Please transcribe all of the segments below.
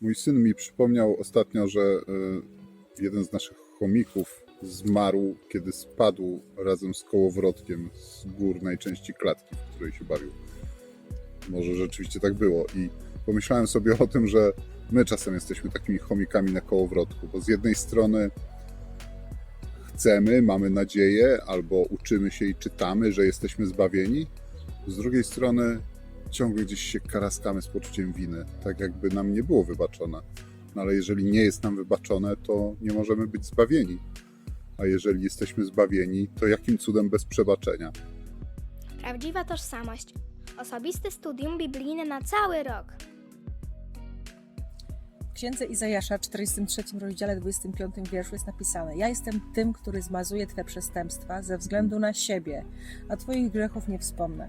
Mój syn mi przypomniał ostatnio, że e, jeden z naszych chomików zmarł, kiedy spadł razem z kołowrotkiem z górnej części klatki, w której się bawił. Może rzeczywiście tak było. I pomyślałem sobie o tym, że my czasem jesteśmy takimi chomikami na kołowrotku, bo z jednej strony chcemy, mamy nadzieję, albo uczymy się i czytamy, że jesteśmy zbawieni, z drugiej strony ciągle gdzieś się karaskamy z poczuciem winy, tak jakby nam nie było wybaczone. No ale jeżeli nie jest nam wybaczone, to nie możemy być zbawieni. A jeżeli jesteśmy zbawieni, to jakim cudem bez przebaczenia? Prawdziwa tożsamość. Osobiste studium biblijne na cały rok. W księdze Izajasza, 43 rozdziale, 25 wierszu jest napisane: Ja jestem tym, który zmazuje Twe przestępstwa ze względu na siebie, a Twoich grzechów nie wspomnę.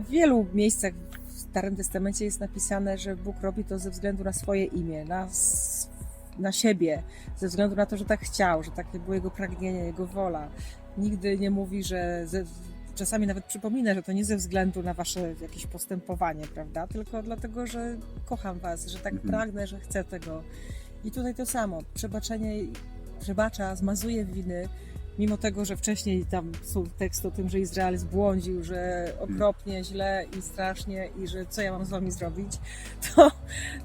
W wielu miejscach w Starym Testamencie jest napisane, że Bóg robi to ze względu na swoje imię, na, na siebie, ze względu na to, że tak chciał, że takie było Jego pragnienie, Jego wola. Nigdy nie mówi, że ze, czasami nawet przypomina, że to nie ze względu na wasze jakieś postępowanie, prawda? Tylko dlatego, że kocham was, że tak Mhm. pragnę, że chcę tego. I tutaj to samo. Przebaczenie przebacza, zmazuje winy, mimo tego, że wcześniej tam są teksty o tym, że Izrael zbłądził, że okropnie, źle i strasznie i że co ja mam z wami zrobić, to,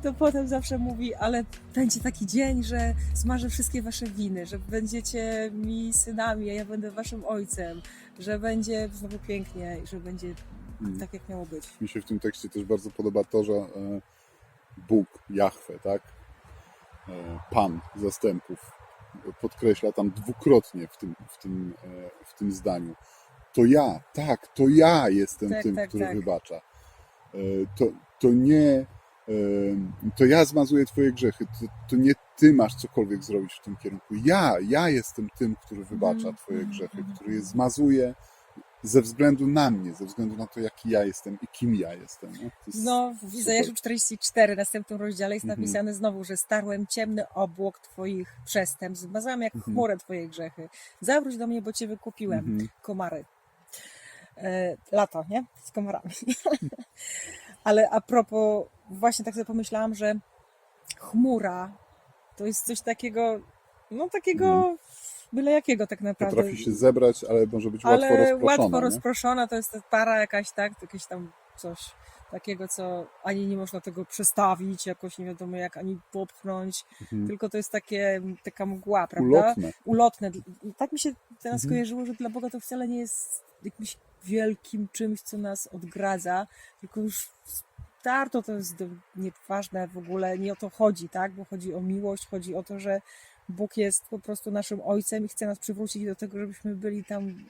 to potem zawsze mówi, ale będzie taki dzień, że zmarzę wszystkie wasze winy, że będziecie mi synami, a ja będę waszym ojcem, że będzie znowu pięknie i że będzie Mm. tak, jak miało być. Mi się w tym tekście też bardzo podoba to, że e, Bóg, Jahwe, tak? E, Pan zastępów podkreśla tam dwukrotnie w tym, w tym, e, w tym zdaniu. To ja, tak, to ja jestem Tak, tym, tak, który tak. wybacza. E, To, to nie, e, to ja zmazuję twoje grzechy, to, to nie ty masz cokolwiek zrobić w tym kierunku. Ja, ja jestem tym, który wybacza Mhm, twoje mhm, grzechy, mhm. który je zmazuje ze względu na mnie, ze względu na to, jaki ja jestem i kim ja jestem. jest No, w. Izajaszu 44, następnym rozdziale jest Mhm. napisane znowu, że starłem ciemny obłok Twoich przestępstw, zmazałem jak Mhm. chmurę Twoje grzechy. Zawróć do mnie, bo Cię wykupiłem. Mhm. Komary. E, lato, nie? Z komarami. Ale a propos, właśnie tak sobie pomyślałam, że chmura to jest coś takiego, no takiego Mhm. Byle jakiego tak naprawdę. Potrafi się zebrać, ale może być łatwo Ale rozproszona. łatwo nie? rozproszona to jest ta para jakaś, tak? Jakieś tam coś takiego, co ani nie można tego przestawić, jakoś nie wiadomo jak, ani popchnąć, Mhm. tylko to jest takie, taka mgła, prawda? Ulotne. Ulotne. I tak mi się teraz Mhm. kojarzyło, że dla Boga to wcale nie jest jakimś wielkim czymś, co nas odgradza, tylko już starto to jest nieważne w ogóle, nie o to chodzi, tak? Bo chodzi o miłość, chodzi o to, że Bóg jest po prostu naszym Ojcem i chce nas przywrócić do tego, żebyśmy byli tam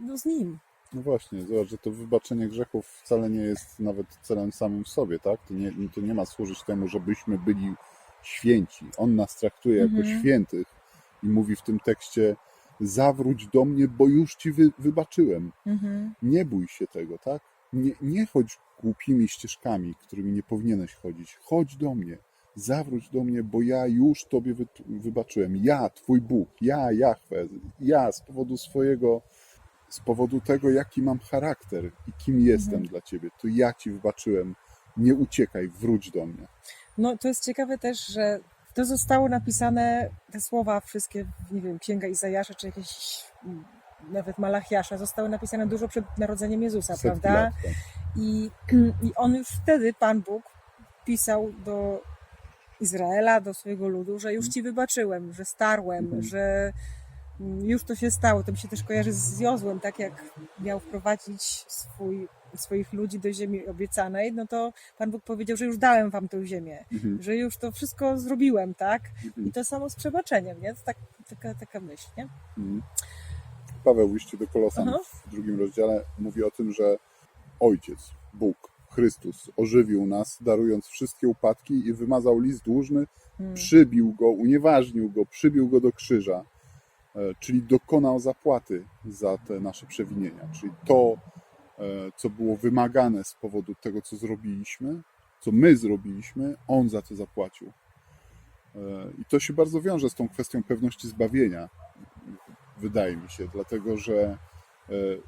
no, z Nim. No właśnie, zobacz, że to wybaczenie grzechów wcale nie jest nawet celem samym w sobie, tak? To nie, to nie ma służyć temu, żebyśmy byli święci. On nas traktuje jako Mhm. świętych i mówi w tym tekście zawróć do mnie, bo już ci wy, wybaczyłem. Mhm. Nie bój się tego, tak? Nie, nie chodź głupimi ścieżkami, którymi nie powinieneś chodzić. Chodź do mnie, zawróć do mnie, bo ja już Tobie wy, wybaczyłem. Ja, Twój Bóg, ja, Jahwe, ja z powodu swojego, z powodu tego, jaki mam charakter i kim jestem Mhm. dla Ciebie, to ja Ci wybaczyłem. Nie uciekaj, wróć do mnie. No to jest ciekawe też, że to zostało napisane, te słowa wszystkie, nie wiem, Księga Izajasza, czy jakieś mm, nawet Malachiasza, zostały napisane dużo przed narodzeniem Jezusa, prawda? lat, tak. I, I on już wtedy, Pan Bóg, pisał do Izraela, do swojego ludu, że już ci wybaczyłem, że starłem, Mhm. że mm, już to się stało. To mi się też kojarzy z Jozłem, tak jak miał wprowadzić swój, swoich ludzi do ziemi obiecanej, no to Pan Bóg powiedział, że już dałem wam tę ziemię, Mhm, że już to wszystko zrobiłem, tak? mhm, I to samo z przebaczeniem, nie? To tak, taka, taka myśl, nie? mhm. Paweł w liście do Kolosan Aha. w drugim rozdziale mówi o tym, że Ojciec, Bóg, Chrystus ożywił nas, darując wszystkie upadki i wymazał list dłużny, Hmm. przybił go, unieważnił go, przybił go do krzyża, e, czyli dokonał zapłaty za te nasze przewinienia. Czyli to, e, co było wymagane z powodu tego, co zrobiliśmy, co my zrobiliśmy, on za to zapłacił. E, I to się bardzo wiąże z tą kwestią pewności zbawienia, wydaje mi się, dlatego że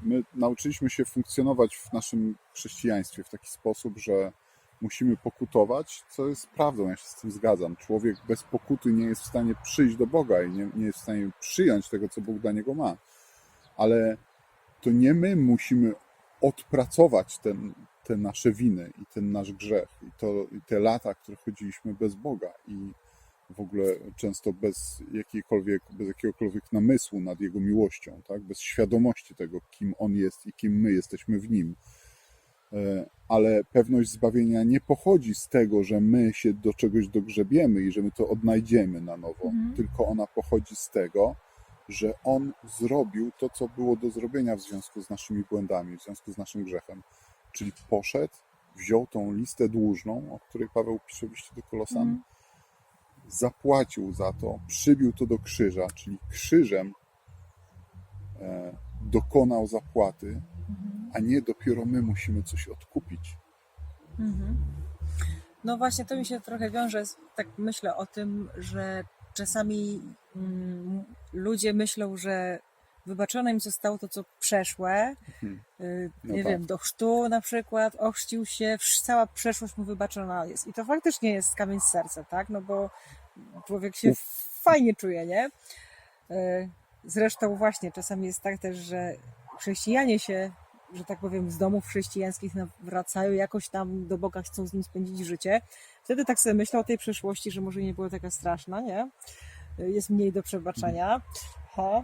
my nauczyliśmy się funkcjonować w naszym chrześcijaństwie w taki sposób, że musimy pokutować, co jest prawdą, ja się z tym zgadzam. Człowiek bez pokuty nie jest w stanie przyjść do Boga i nie, nie jest w stanie przyjąć tego, co Bóg dla niego ma. Ale to nie my musimy odpracować ten, te nasze winy i ten nasz grzech i, to, i te lata, które chodziliśmy bez Boga i w ogóle często bez, jakiejkolwiek, bez jakiegokolwiek namysłu nad Jego miłością, tak? bez świadomości tego, kim On jest i kim my jesteśmy w Nim. E, Ale pewność zbawienia nie pochodzi z tego, że my się do czegoś dogrzebiemy i że my to odnajdziemy na nowo, Mhm. tylko ona pochodzi z tego, że On zrobił to, co było do zrobienia w związku z naszymi błędami, w związku z naszym grzechem. Czyli poszedł, wziął tą listę dłużną, o której Paweł pisze w liście do Kolosan, Mhm. Zapłacił za to, przybił to do krzyża, czyli krzyżem e, dokonał zapłaty, Mhm. a nie dopiero my musimy coś odkupić. Mhm. No właśnie, to mi się trochę wiąże, z, tak myślę o tym, że czasami mm, ludzie myślą, że wybaczone im zostało to, co przeszłe. Mhm. Y, No nie tak. wiem, do chrztu na przykład, ochrzcił się, cała przeszłość mu wybaczona jest. I to faktycznie jest kamień z serca, tak? No bo człowiek się fajnie czuje, nie? Y, Zresztą właśnie czasami jest tak też, że chrześcijanie się, że tak powiem, z domów chrześcijańskich wracają, jakoś tam do Boga chcą z nim spędzić życie. Wtedy tak sobie myślę o tej przeszłości, że może nie była taka straszna, nie? Y, Jest mniej do przebaczenia. Ha.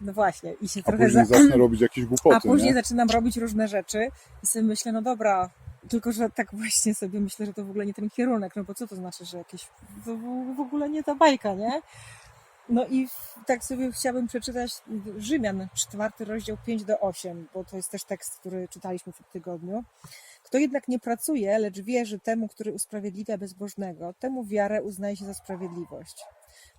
No właśnie, i się A trochę później za... zacznę robić jakieś głupoty, A później nie? zaczynam robić różne rzeczy i sobie myślę, no dobra, tylko że tak właśnie sobie myślę, że to w ogóle nie ten kierunek, no bo co to znaczy, że jakieś w- ogóle nie ta bajka, nie? No i tak sobie chciałabym przeczytać Rzymian, czwarty rozdział 5 do 8, bo to jest też tekst, który czytaliśmy w tym tygodniu. Kto jednak nie pracuje, lecz wierzy temu, który usprawiedliwia bezbożnego, temu wiarę uznaje się za sprawiedliwość.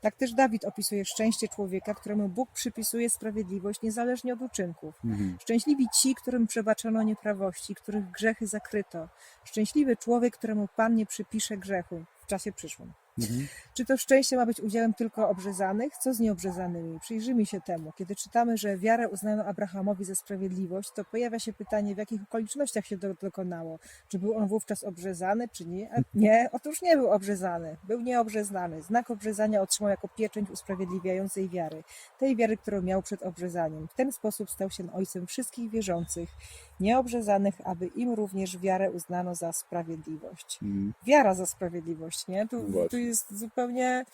Tak też Dawid opisuje szczęście człowieka, któremu Bóg przypisuje sprawiedliwość niezależnie od uczynków. Mhm. Szczęśliwi ci, którym przebaczono nieprawości, których grzechy zakryto. Szczęśliwy człowiek, któremu Pan nie przypisze grzechu w czasie przyszłym. Mhm. Czy to szczęście ma być udziałem tylko obrzezanych? Co z nieobrzezanymi? Przyjrzyjmy się temu. Kiedy czytamy, że wiarę uznano Abrahamowi za sprawiedliwość, to pojawia się pytanie, w jakich okolicznościach się to dokonało. Czy był on wówczas obrzezany, czy nie? A nie, otóż nie był obrzezany. Był nieobrzeznany. Znak obrzezania otrzymał jako pieczęć usprawiedliwiającej wiary. Tej wiary, którą miał przed obrzezaniem. W ten sposób stał się ojcem wszystkich wierzących, nieobrzezanych, aby im również wiarę uznano za sprawiedliwość Mhm. wiara za sprawiedliwość, nie? Tu, Właśnie. tu jest zupełnie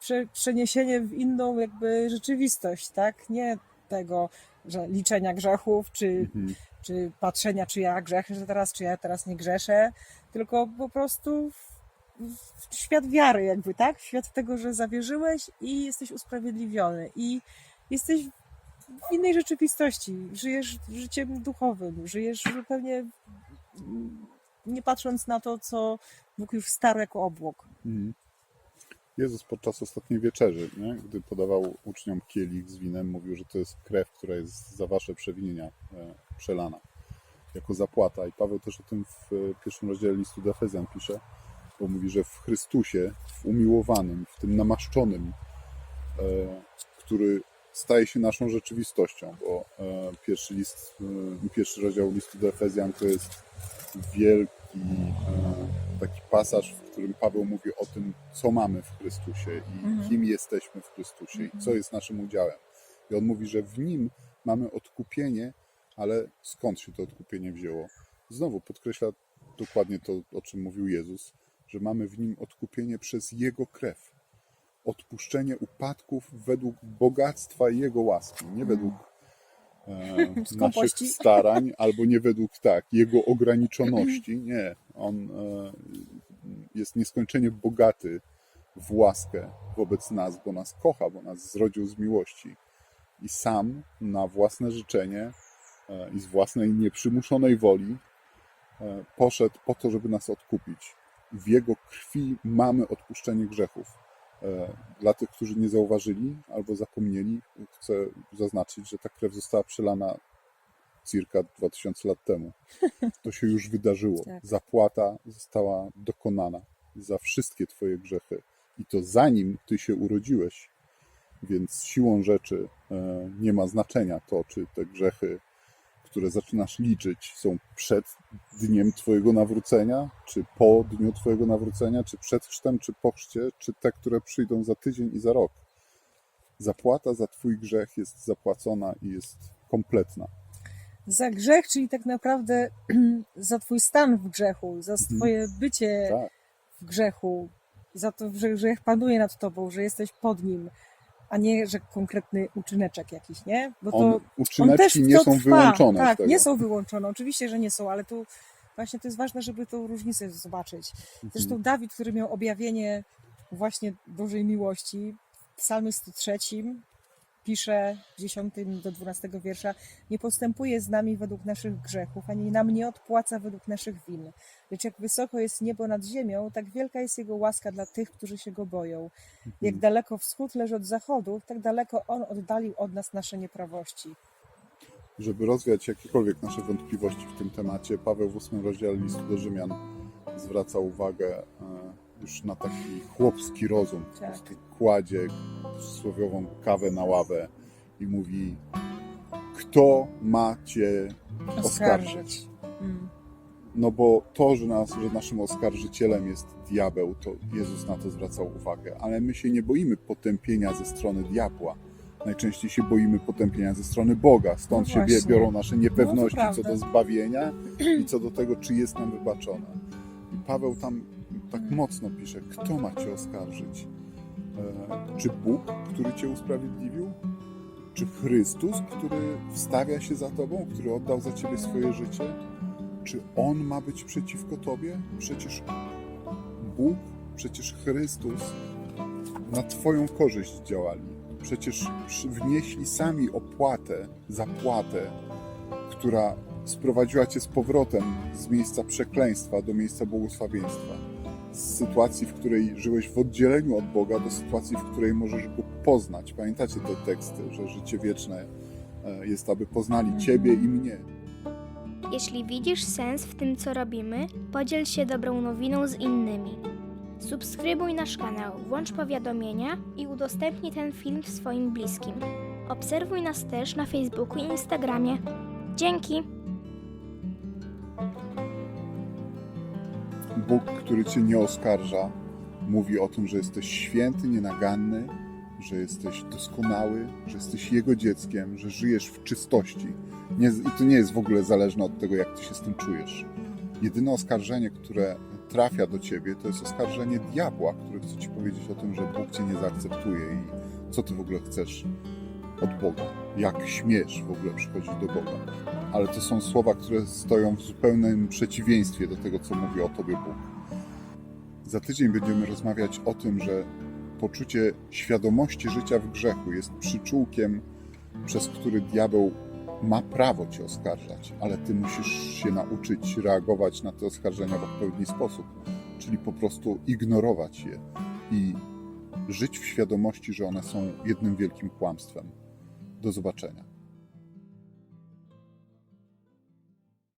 prze, przeniesienie w inną jakby rzeczywistość, tak? Nie tego, że liczenia grzechów, czy, Mhm. czy patrzenia, czy ja że teraz, czy ja teraz nie grzeszę, tylko po prostu w, w świat wiary jakby, tak? Świat tego, że zawierzyłeś i jesteś usprawiedliwiony i jesteś w innej rzeczywistości, żyjesz życiem duchowym, żyjesz zupełnie mm, nie patrząc na to, co Bóg już starł jako obłok. Mhm. Jezus podczas ostatniej wieczerzy, nie? gdy podawał uczniom kielich z winem, mówił, że to jest krew, która jest za wasze przewinienia e, przelana, jako zapłata. I Paweł też o tym w e, pierwszym rozdziale listu do Efezjan pisze, bo mówi, że w Chrystusie, w umiłowanym, w tym namaszczonym, e, który staje się naszą rzeczywistością, bo e, pierwszy list, e, pierwszy rozdział listu do Efezjan to jest wielki e, taki pasaż, w którym Paweł mówi o tym, co mamy w Chrystusie i Mhm. kim jesteśmy w Chrystusie i co jest naszym udziałem. I on mówi, że w nim mamy odkupienie, ale skąd się to odkupienie wzięło? Znowu podkreśla dokładnie to, o czym mówił Jezus, że mamy w nim odkupienie przez Jego krew. Odpuszczenie upadków według bogactwa Jego łaski, nie według e, naszych starań, albo nie według tak, Jego ograniczoności. Nie, On e, jest nieskończenie bogaty w łaskę wobec nas, bo nas kocha, bo nas zrodził z miłości. I sam na własne życzenie e, i z własnej nieprzymuszonej woli e, poszedł po to, żeby nas odkupić. W Jego krwi mamy odpuszczenie grzechów. E, Dla tych, którzy nie zauważyli albo zapomnieli, chcę zaznaczyć, że ta krew została przelana circa 2000 lat temu. To się już wydarzyło. Tak. Zapłata została dokonana za wszystkie Twoje grzechy. I to zanim Ty się urodziłeś. Więc siłą rzeczy e, nie ma znaczenia to, czy te grzechy, które zaczynasz liczyć, są przed dniem Twojego nawrócenia, czy po dniu Twojego nawrócenia, czy przed chrztem, czy po chrzcie, czy te, które przyjdą za tydzień i za rok. Zapłata za Twój grzech jest zapłacona i jest kompletna. Za grzech, czyli tak naprawdę za twój stan w grzechu, za Mhm. twoje bycie Tak. w grzechu, za to, że grzech panuje nad tobą, że jesteś pod nim, a nie, że konkretny uczyneczek jakiś, nie? Bo On, on też uczyneczki w nie to są trwa. wyłączone Tak, nie są wyłączone. Oczywiście, że nie są, ale tu właśnie to jest ważne, żeby tą różnicę zobaczyć. Mhm. Zresztą Dawid, który miał objawienie właśnie Bożej miłości, w psalmie 103 pisze w 10 do 12 wiersza nie postępuje z nami według naszych grzechów, ani nam nie odpłaca według naszych win. Lecz jak wysoko jest niebo nad ziemią, tak wielka jest Jego łaska dla tych, którzy się Go boją. Jak daleko wschód leży od zachodu, tak daleko On oddalił od nas nasze nieprawości. Żeby rozwiać jakiekolwiek nasze wątpliwości w tym temacie, Paweł w ósmym rozdziale listu do Rzymian zwraca uwagę e, już na taki chłopski rozum. Po Tak. prostu kładzie przysłowiową kawę na ławę i mówi kto ma Cię oskarżyć? Mm. No bo to, że, nas, że naszym oskarżycielem jest diabeł, to Jezus na to zwracał uwagę. Ale my się nie boimy potępienia ze strony diabła. Najczęściej się boimy potępienia ze strony Boga. Stąd No się biorą nasze niepewności No co do zbawienia i co do tego, czy jest nam wybaczone. I Paweł tam tak mocno pisze, kto ma Cię oskarżyć? Czy Bóg, który Cię usprawiedliwił? Czy Chrystus, który wstawia się za Tobą, który oddał za Ciebie swoje życie? Czy On ma być przeciwko Tobie? Przecież Bóg, przecież Chrystus na Twoją korzyść działali. Przecież wnieśli sami opłatę, zapłatę, która sprowadziła Cię z powrotem z miejsca przekleństwa do miejsca błogosławieństwa. Z sytuacji, w której żyłeś w oddzieleniu od Boga, do sytuacji, w której możesz Go poznać. Pamiętacie te teksty, że życie wieczne e, jest, aby poznali Ciebie i mnie. Jeśli widzisz sens w tym, co robimy, podziel się dobrą nowiną z innymi. Subskrybuj nasz kanał, włącz powiadomienia i udostępnij ten film swoim bliskim. Obserwuj nas też na Facebooku i Instagramie. Dzięki! Bóg, który cię nie oskarża, mówi o tym, że jesteś święty, nienaganny, że jesteś doskonały, że jesteś Jego dzieckiem, że żyjesz w czystości. Nie, I to nie jest w ogóle zależne od tego, jak ty się z tym czujesz. Jedyne oskarżenie, które trafia do ciebie, to jest oskarżenie diabła, który chce ci powiedzieć o tym, że Bóg cię nie zaakceptuje i co ty w ogóle chcesz od Boga. Jak śmiesz w ogóle przychodzić do Boga. Ale to są słowa, które stoją w zupełnym przeciwieństwie do tego, co mówi o tobie Bóg. Za tydzień będziemy rozmawiać o tym, że poczucie świadomości życia w grzechu jest przyczółkiem, przez który diabeł ma prawo cię oskarżać, ale ty musisz się nauczyć reagować na te oskarżenia w odpowiedni sposób, czyli po prostu ignorować je i żyć w świadomości, że one są jednym wielkim kłamstwem. Do zobaczenia.